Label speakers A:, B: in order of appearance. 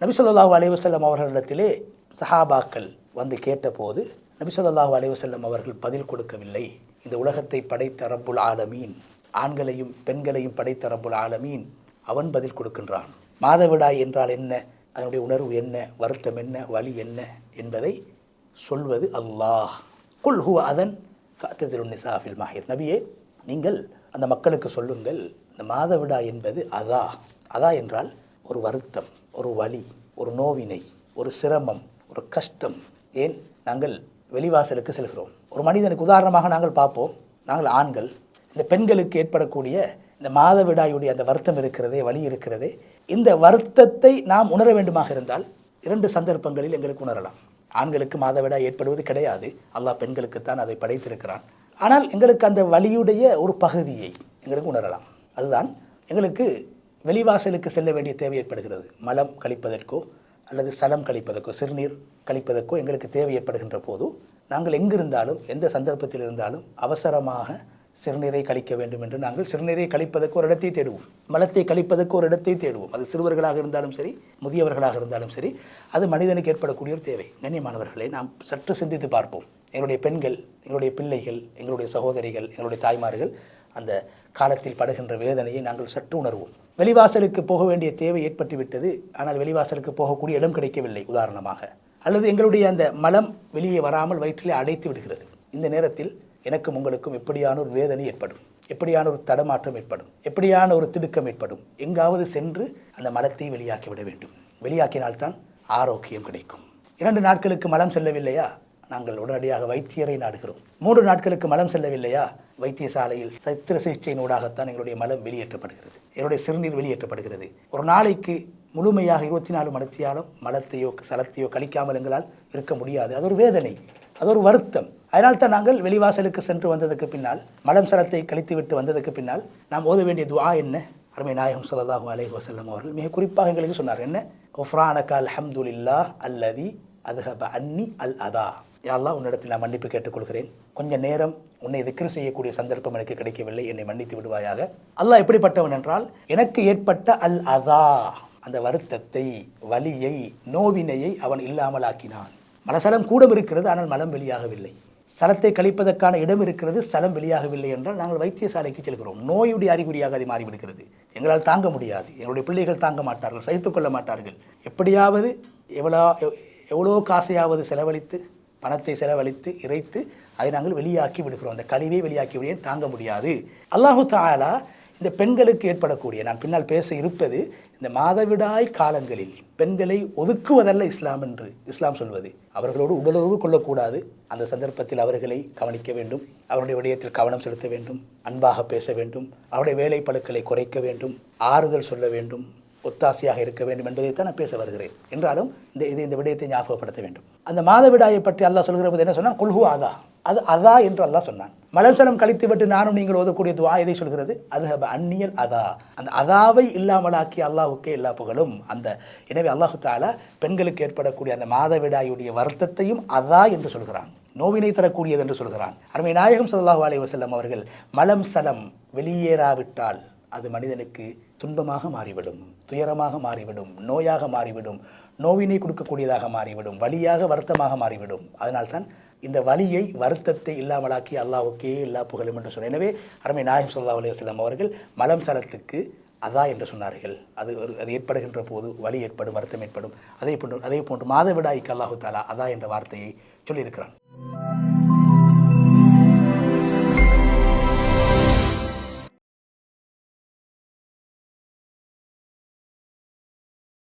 A: நபிசல்லாஹு அலைவசல்லம் அவர்களிடத்திலே சஹாபாக்கள் வந்து கேட்டபோது நபிசல்லாஹு அலைவசல்லம் அவர்கள் பதில் கொடுக்கவில்லை. இந்த உலகத்தை படைத்த ரப்புல் ஆலமீன் ஆண்களையும் பெண்களையும் படைத்த ரப்புல் ஆலமீன் அவன் பதில் கொடுக்கின்றான். மாதவிடாய் என்றால் என்ன? அதனுடைய உணர்வு என்ன? வருத்தம் என்ன? வழி என்ன? என்பதை சொல்வது அல்லாஹ். குல் ஹுவ அதன் நிசாஃபில் மாஹிர் நபியே நீங்கள் அந்த மக்களுக்கு சொல்லுங்கள் இந்த மாதவிடா என்பது அதா. அதா என்றால் ஒரு வருத்தம். ஒரு வலி ஒரு நோவினை ஒரு சிரமம் ஒரு கஷ்டம். ஏன்? நாங்கள் வெளிவாசலுக்கு செல்கிறோம். ஒரு மனிதனுக்கு உதாரணமாக நாங்கள் பார்ப்போம். நாங்கள் ஆண்கள். இந்த பெண்களுக்கு ஏற்படக்கூடிய இந்த மாதவிடாயுடைய அந்த வருத்தம் இருக்கிறதே வலி இருக்கிறதே. இந்த வருத்தத்தை நாம் உணர வேண்டுமாக இருந்தால் இரண்டு சந்தர்ப்பங்களில் எங்களுக்கு உணரலாம். ஆண்களுக்கு மாதவிடாய் ஏற்படுவது கிடையாது. அல்லாஹ் பெண்களுக்குத்தான் அதை படைத்திருக்கிறான். ஆனால் எங்களுக்கு அந்த வலியுடைய ஒரு பகுதியை எங்களுக்கு உணரலாம். அதுதான் எங்களுக்கு வெளிவாசலுக்கு செல்ல வேண்டிய தேவை ஏற்படுகிறது. மலம் கழிப்பதற்கோ அல்லது சலம் கழிப்பதற்கோ சிறுநீர் கழிப்பதற்கோ எங்களுக்கு தேவை ஏற்படுகின்ற போது நாங்கள் எங்கிருந்தாலும் எந்த சந்தர்ப்பத்தில் இருந்தாலும் அவசரமாக சிறுநீரை கழிக்க வேண்டும் என்று நாங்கள் சிறுநீரை கழிப்பதற்கு ஒரு இடத்தை தேடுவோம். மலத்தை கழிப்பதற்கு ஒரு இடத்தை தேடுவோம். அது சிறுவர்களாக இருந்தாலும் சரி முதியவர்களாக இருந்தாலும் சரி அது மனிதனுக்கு ஏற்படக்கூடிய ஒரு தேவை. கண்ணியமானவர்களை நாம் சற்று சிந்தித்து பார்ப்போம். எங்களுடைய பெண்கள் எங்களுடைய பிள்ளைகள் எங்களுடைய சகோதரிகள் எங்களுடைய தாய்மார்கள் அந்த காலத்தில் படுகின்ற வேதனையை நாங்கள் சற்று உணர்வோம். வெளிவாசலுக்கு போக வேண்டிய தேவை ஏற்பட்டுவிட்டது. ஆனால் வெளிவாசலுக்கு போகக்கூடிய இடம் கிடைக்கவில்லை உதாரணமாக. அல்லது எங்களுடைய அந்த மலம் வெளியே வராமல் வயிற்றிலே அடைத்து விடுகிறது. இந்த நேரத்தில் எனக்கும் உங்களுக்கும் எப்படியான ஒரு வேதனை ஏற்படும். எப்படியான ஒரு தடமாற்றம் ஏற்படும். எப்படியான ஒரு திடுக்கம் ஏற்படும். எங்காவது சென்று அந்த மலத்தை வெளியாக்கி விட வேண்டும். வெளியாக்கினால்தான் ஆரோக்கியம் கிடைக்கும். இரண்டு நாட்களுக்கு மலம் செல்லவில்லையா? நாங்கள் உடனடியாக வைத்தியரை நாடுகிறோம். மூன்று நாட்களுக்கு மலம் செல்லவில்லையா? வைத்தியசாலையில் சத்திர சிகிச்சையினூடாகத்தான் எங்களுடைய மலம் வெளியேற்றப்படுகிறது. எங்களுடைய சிறுநீர் வெளியேற்றப்படுகிறது. ஒரு நாளைக்கு முழுமையாக இருபத்தி நாலு மடத்தியாலும் மலத்தையோ சலத்தையோ கழிக்காமல் எங்களால் இருக்க முடியாது. அது ஒரு வேதனை அது ஒரு வருத்தம். அதனால் தான் நாங்கள் வெளிவாசலுக்கு சென்று வந்ததுக்கு பின்னால் மலம் சலத்தை கழித்துவிட்டு வந்ததுக்கு பின்னால் நாம் ஓத வேண்டிய துவா என்ன? அருமை நாயகம் சொல்லதாகும் அலை ஹோசல்லம் அவர்கள் மிக குறிப்பாக எங்களுக்கு சொன்னார். என்ன? ஒஃப்ரானக அல்ஹம்துலில்லா அல்லதி அதுஹப அன்னி அல் அதா யாரெல்லாம் உன்னிடத்தில் நான் மன்னிப்பு கேட்டுக்கொள்கிறேன். கொஞ்ச நேரம் உன்னை திக்ரு செய்யக்கூடிய சந்தர்ப்பம் எனக்கு கிடைக்கவில்லை. என்னை மன்னித்து விடுவாயாக. அல்லாஹ் எப்படிப்பட்டவன் என்றால் எனக்கு ஏற்பட்ட அல் அதா அந்த வருத்தத்தை வலியை நோவினையை அவன் இல்லாமல் ஆக்கினான் மலசலம் கூடம் இருக்கிறது ஆனால் மலம் வெளியாகவில்லை. சலத்தை கழிப்பதற்கான இடம் இருக்கிறது சலம் வெளியாகவில்லை என்றால் நாங்கள் வைத்தியசாலைக்கு செல்கிறோம். நோயுடைய அறிகுறியாக அது மாறிவிடுகிறது. எங்களால் தாங்க முடியாது. எங்களுடைய பிள்ளைகள் தாங்க மாட்டார்கள் சகித்துக்கொள்ள மாட்டார்கள். எப்படியாவது எவ்வளோ எவ்வளோ காசையாவது செலவழித்து பணத்தை செலவழித்து இறைத்து அதை நாங்கள் வெளியாக்கி விடுகிறோம். அந்த கழிவை வெளியாக்கி விட தாங்க முடியாது. அல்லாஹு தாலா இந்த பெண்களுக்கு ஏற்படக்கூடிய நான் பின்னால் பேச இருப்பது இந்த மாதவிடாய் காலங்களில் பெண்களை ஒதுக்குவதல்ல இஸ்லாம் என்று இஸ்லாம் சொல்வது. அவர்களோடு உடலுறவு கொள்ளக்கூடாது. அந்த சந்தர்ப்பத்தில் அவர்களை கவனிக்க வேண்டும். அவருடைய விடயத்தில் கவனம் செலுத்த வேண்டும். அன்பாக பேச வேண்டும். அவருடைய வேலை பழுக்களை குறைக்க வேண்டும். ஆறுதல் சொல்ல வேண்டும். ஒத்தாசையாக இருக்க வேண்டும் என்பதைத்தான் நான் பேச வருகிறேன். என்றாலும் இந்த இது இந்த விடயத்தை ஞாபகப்படுத்த வேண்டும். அந்த மாதவிடாயை பற்றி அல்லாஹ் சொல்கிற போது என்ன சொன்னால் குல்ஹு அதா. அது அதா என்று அல்லாஹ் சொன்னான். மலசலம் கழித்துவிட்டு நானும் நீங்கள் ஓதக்கூடிய துவா எதை சொல்கிறது? அது அந்நியல் அதா. அந்த அதாவை இல்லாமலாக்கி அல்லாஹுக்கே எல்லா புகழும் அந்த. எனவே அல்லாஹு தாலா பெண்களுக்கு ஏற்படக்கூடிய அந்த மாதவிடாயுடைய வருத்தத்தையும் அதா என்று சொல்கிறான். நோவினை தரக்கூடியது என்று சொல்கிறான். அருமை நாயகம் சல்லாஹ் அலி வசல்லம் அவர்கள் மலம் சலம் வெளியேறாவிட்டால் அது மனிதனுக்கு துன்பமாக மாறிவிடும் துயரமாக மாறிவிடும் நோயாக மாறிவிடும் நோவினை கொடுக்கக்கூடியதாக மாறிவிடும் வலியாக வருத்தமாக மாறிவிடும். அதனால்தான் இந்த வலியை வருத்தத்தை இல்லாமலாக்கி அல்லாவுக்கே எல்லா புகழும் என்று சொன்னார் எனவே அருமை நாயகம் சொல்லா அலுவலம் அவர்கள் மலம் சலத்துக்கு அதா என்று சொன்னார்கள். அது ஒரு அது ஏற்படுகின்ற போது வலி ஏற்படும் வருத்தம் ஏற்படும். அதே போன்று அதே போன்று மாதவிடாய்க்கு அல்லாஹு தாலா அதா என்ற வார்த்தையை சொல்லியிருக்கிறான்.